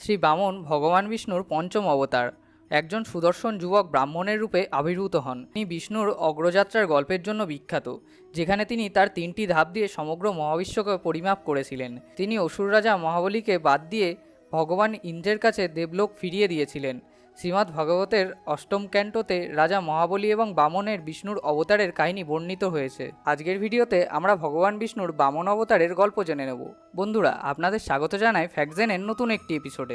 শ্রী বামন ভগবান বিষ্ণুর পঞ্চম অবতার। একজন সুদর্শন যুবক ব্রাহ্মণের রূপে আবির্ভূত হন। তিনি বিষ্ণুর অগ্রযাত্রার গল্পের জন্য বিখ্যাত, যেখানে তিনি তার তিনটি ধাপ দিয়ে সমগ্র মহাবিশ্বকে পরিমাপ করেছিলেন। তিনি অসুর রাজা মহাবলীকে বাদ দিয়ে ভগবান ইন্দ্রের কাছে দেবলোক ফিরিয়ে দিয়েছিলেন। শ্রীমদ্ ভাগবতের অষ্টম ক্যান্টোতে রাজা মহাবলী এবং বামনের বিষ্ণুর অবতারের কাহিনী বর্ণিত হয়েছে। আজকের ভিডিওতে আমরা ভগবান বিষ্ণুর বামন অবতারের গল্প জেনে নেব। বন্ধুরা, আপনাদের স্বাগত জানাই ফ্যাকজেনের নতুন একটি এপিসোডে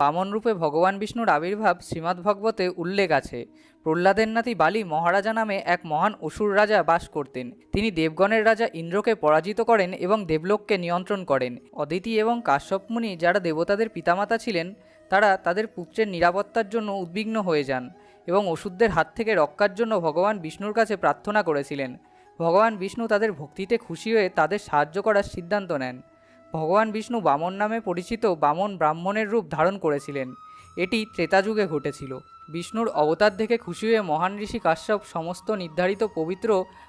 বামন রূপে ভগবান বিষ্ণুর আবির্ভাব শ্রীমদ্ ভগবতে উল্লেখ আছে। প্রহ্লাদের নাতি বালি মহারাজা নামে এক মহান অসুর রাজা বাস করতেন। তিনি দেবগণের রাজা ইন্দ্রকে পরাজিত করেন এবং দেবলোককে নিয়ন্ত্রণ করেন। অদিতি এবং কাশ্যপ মুনি যারা দেবতাদের পিতামাতা ছিলেন, তারা তাদের পুত্রের নিরাপত্তার জন্য উদ্বিগ্ন হয়ে যান এবং ওষুধদের হাত থেকে রক্ষার জন্য ভগবান বিষ্ণুর কাছে প্রার্থনা করেছিলেন। ভগবান বিষ্ণু তাদের ভক্তিতে খুশি হয়ে তাদের সাহায্য করার সিদ্ধান্ত নেন। ভগবান বিষ্ণু বামন নামে পরিচিত বামন ব্রাহ্মণের রূপ ধারণ করেছিলেন। এটি ত্রেতাযুগে ঘটেছিল। বিষ্ণুর অবতার দেখে খুশি হয়ে মহান ঋষি কাশ্যপ সমস্ত নির্ধারিত পবিত্র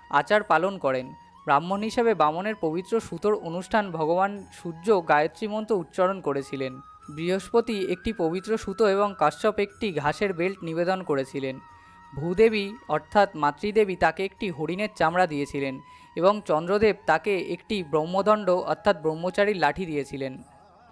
আচার পালন করেন। ব্রাহ্মণ হিসেবে বামনের পবিত্র সুতোর অনুষ্ঠান ভগবান সূর্য গায়ত্রী মন্ত্র উচ্চারণ করেছিলেন। বৃহস্পতি একটি পবিত্র সুতো এবং কাশ্যপ একটি ঘাসের বেল্ট নিবেদন করেছিলেন। ভূদেবী অর্থাৎ মাতৃদেবী তাকে একটি হরিণের চামড়া দিয়েছিলেন এবং চন্দ্রদেব তাকে একটি ব্রহ্মদণ্ড অর্থাৎ ব্রহ্মচারীর লাঠি দিয়েছিলেন।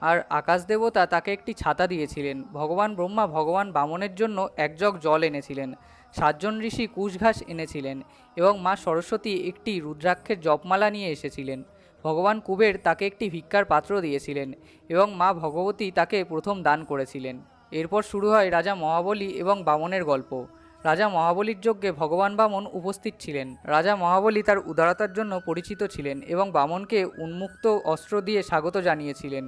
আর আকাশ দেবতা তাকে একটি ছাতা দিয়েছিলেন। ভগবান ব্রহ্মা ভগবান বামনের জন্য এক জগ জল এনেছিলেন। সাতজন ঋষি কুশঘাস এনেছিলেন এবং মা সরস্বতী একটি রুদ্রাক্ষের জপমালা নিয়ে এসেছিলেন। ভগবান কুবের তাকে একটি ভিক্ষার পাত্র দিয়েছিলেন এবং মা ভগবতী তাকে প্রথম দান করেছিলেন। এরপর শুরু হয় রাজা মহাবলী এবং বামনের গল্প। রাজা মহাবলীর যজ্ঞে ভগবান বামন উপস্থিত ছিলেন। রাজা মহাবলী তার উদারতার জন্য পরিচিত ছিলেন এবং বামনকে উন্মুক্ত অস্ত্র দিয়ে স্বাগত জানিয়েছিলেন।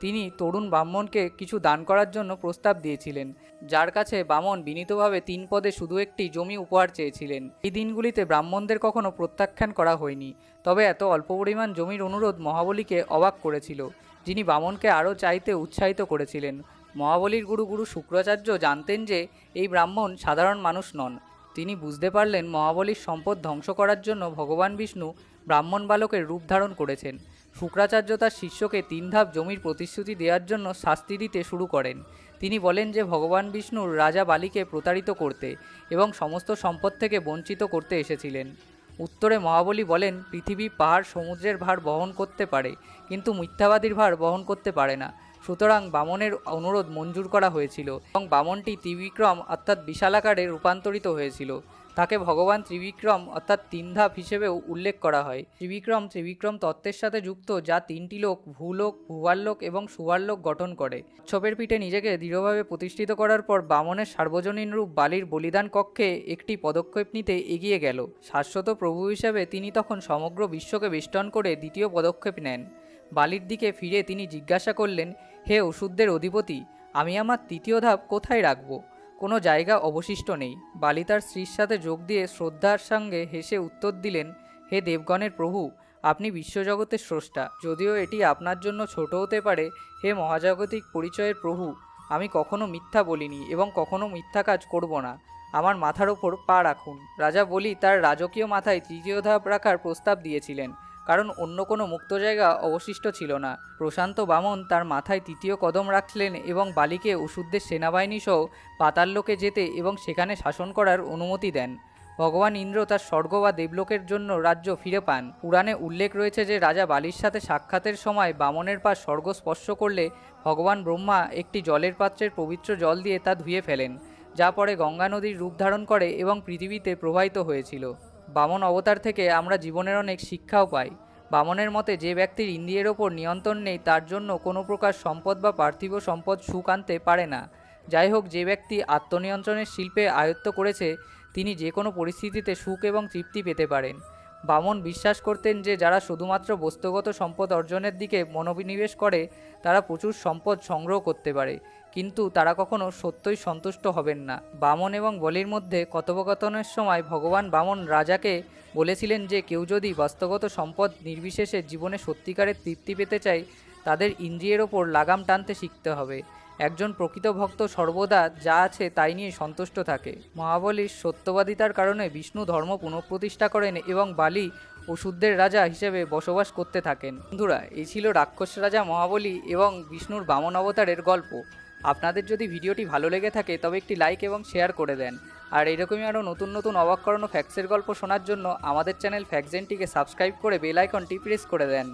তিনি তরুণ ব্রাহ্মণকে কিছু দান করার জন্য প্রস্তাব দিয়েছিলেন, যার কাছে বামন বিনীতভাবে তিন পদে শুধু একটি জমি উপহার চেয়েছিলেন। এই দিনগুলিতে ব্রাহ্মণদের কখনো প্রত্যাখ্যান করা হয়নি, তবে এত অল্প পরিমাণ জমির অনুরোধ মহাবলীকে অবাক করেছিল, যিনি বামনকে আরও চাইতে উৎসাহিত করেছিলেন। মহাবলীর গুরু গুরু শুক্রাচার্য জানতেন যে এই ব্রাহ্মণ সাধারণ মানুষ নন। তিনি বুঝতে পারলেন মহাবলীর সম্পদ ধ্বংস করার জন্য ভগবান বিষ্ণু ব্রাহ্মণ বালকের রূপ ধারণ করেছেন। শুক্রাচার্য তার শিষ্যকে তিন ধাপ জমির প্রতিশ্রুতি দেওয়ার জন্য শাস্তি দিতে শুরু করেন। তিনি বলেন যে ভগবান বিষ্ণুর রাজা বালিকে প্রতারিত করতে এবং সমস্ত সম্পদ থেকে বঞ্চিত করতে এসেছিলেন। উত্তরে মহাবলী বলেন, পৃথিবী পাহাড় সমুদ্রের ভার বহন করতে পারে, কিন্তু মিথ্যাবাদীর ভার বহন করতে পারে না। সুতরাং বামনের অনুরোধ মঞ্জুর করা হয়েছিল এবং বামনটি ত্রিবিক্রম অর্থাৎ বিশালাকারে রূপান্তরিত হয়েছিল। তাকে ভগবান ত্রিবিক্রম অর্থাৎ তিন ধাপ হিসেবেও উল্লেখ করা হয়। ত্রিবিক্রম ত্রিবিক্রম তত্ত্বের সাথে যুক্ত যা তিনটি লোক, ভূলোক ভূভাল্লোক এবং সুভাল্লোক গঠন করে। কচ্ছপের পিঠে নিজেকে দৃঢ়ভাবে প্রতিষ্ঠিত করার পর বামনের সার্বজনীন রূপ বালির বলিদান কক্ষে একটি পদক্ষেপ নিতে এগিয়ে গেল। শাশ্বত প্রভু হিসেবে তিনি তখন সমগ্র বিশ্বকে বেষ্টন করে দ্বিতীয় পদক্ষেপ নেন। বালির দিকে ফিরে তিনি জিজ্ঞাসা করলেন, হে ওষুধদের অধিপতি, আমি আমার তৃতীয় ধাপ কোথায় রাখব? কোনো জায়গা অবশিষ্ট নেই। বালি তার স্ত্রীর সাথে যোগ দিয়ে শ্রদ্ধার সঙ্গে হেসে উত্তর দিলেন, হে দেবগণের প্রভু, আপনি বিশ্বজগতের স্রষ্টা। যদিও এটি আপনার জন্য ছোট হতে পারে, হে মহাজাগতিক পরিচয়ের প্রভু, আমি কখনো মিথ্যা বলিনি এবং কখনো মিথ্যা কাজ করব না। আমার মাথার ওপর পা রাখুন। রাজা বলি তার রাজকীয় মাথায় তৃতীয় ধাপ রাখার প্রস্তাব দিয়েছিলেন। কারণ অন্য কোনো মুক্ত জায়গা অবশিষ্ট ছিল না। প্রশান্ত বামন তার মাথায় তৃতীয় কদম রাখলেন এবং বালিকে ওষুধদের সেনাবাহিনী সহ পাতাললোকে যেতে এবং সেখানে শাসন করার অনুমতি দেন। ভগবান ইন্দ্র তার স্বর্গ বা দেবলোকের জন্য রাজ্য ফিরে পান। পুরাণে উল্লেখ রয়েছে যে রাজা বালির সাথে সাক্ষাতের সময় বামনের পা স্বর্গ স্পর্শ করলে ভগবান ব্রহ্মা একটি জলের পাত্রের পবিত্র জল দিয়ে তা ধুয়ে ফেলেন, যা পরে গঙ্গা নদীর রূপ ধারণ করে এবং পৃথিবীতে প্রবাহিত হয়েছিল। বামন অবতার থেকে আমরা জীবনের অনেক শিক্ষাও পাই। বামনের মতে যে ব্যক্তির ইন্দ্রিয়ের ওপর নিয়ন্ত্রণ নেই, তার জন্য কোনো প্রকার সম্পদ বা পার্থিব সম্পদ সুখ আনতে পারে না। যাই হোক, যে ব্যক্তি আত্মনিয়ন্ত্রণের শিল্পে আয়ত্ত করেছে, তিনি যে কোনো পরিস্থিতিতে সুখ এবং তৃপ্তি পেতে পারেন। বামন বিশ্বাস করতেন যে, যারা শুধুমাত্র বস্তুগত সম্পদ অর্জনের দিকে মনোবিনিবেশ করে, তারা প্রচুর সম্পদ সংগ্রহ করতে পারে। কিন্তু তারা কখনো সত্যই সন্তুষ্ট হবেন না। বামন এবং বলির মধ্যে কথোপকথনের সময় ভগবান বামন রাজাকে বলেছিলেন যে, কেউ যদি বাস্তবগত সম্পদ নির্বিশেষে জীবনে সত্যিকারের তৃপ্তি পেতে চায়, তাদের ইন্দ্রিয়ের ওপর লাগাম টানতে শিখতে হবে। একজন প্রকৃত ভক্ত সর্বদা যা আছে তাই নিয়ে সন্তুষ্ট থাকে। মহাবলীর সত্যবাদিতার কারণে বিষ্ণু ধর্ম পুনঃপ্রতিষ্ঠা করেন এবং বালি ওষুধদের রাজা হিসেবে বসবাস করতে থাকেন। বন্ধুরা, এই ছিল রাক্ষস রাজা মহাবলী এবং বিষ্ণুর বামন অবতারের গল্প। আপনাদের যদি ভিডিওটি ভালো লেগে থাকে, তবে একটি লাইক এবং শেয়ার করে দেন। আর এরকমই আরও নতুন নতুন অবাক ফ্যাক্সের গল্প শোনার জন্য আমাদের চ্যানেল ফ্যাক্সেনটিকে সাবস্ক্রাইব করে বেল আইকনটি প্রেস করে দেন।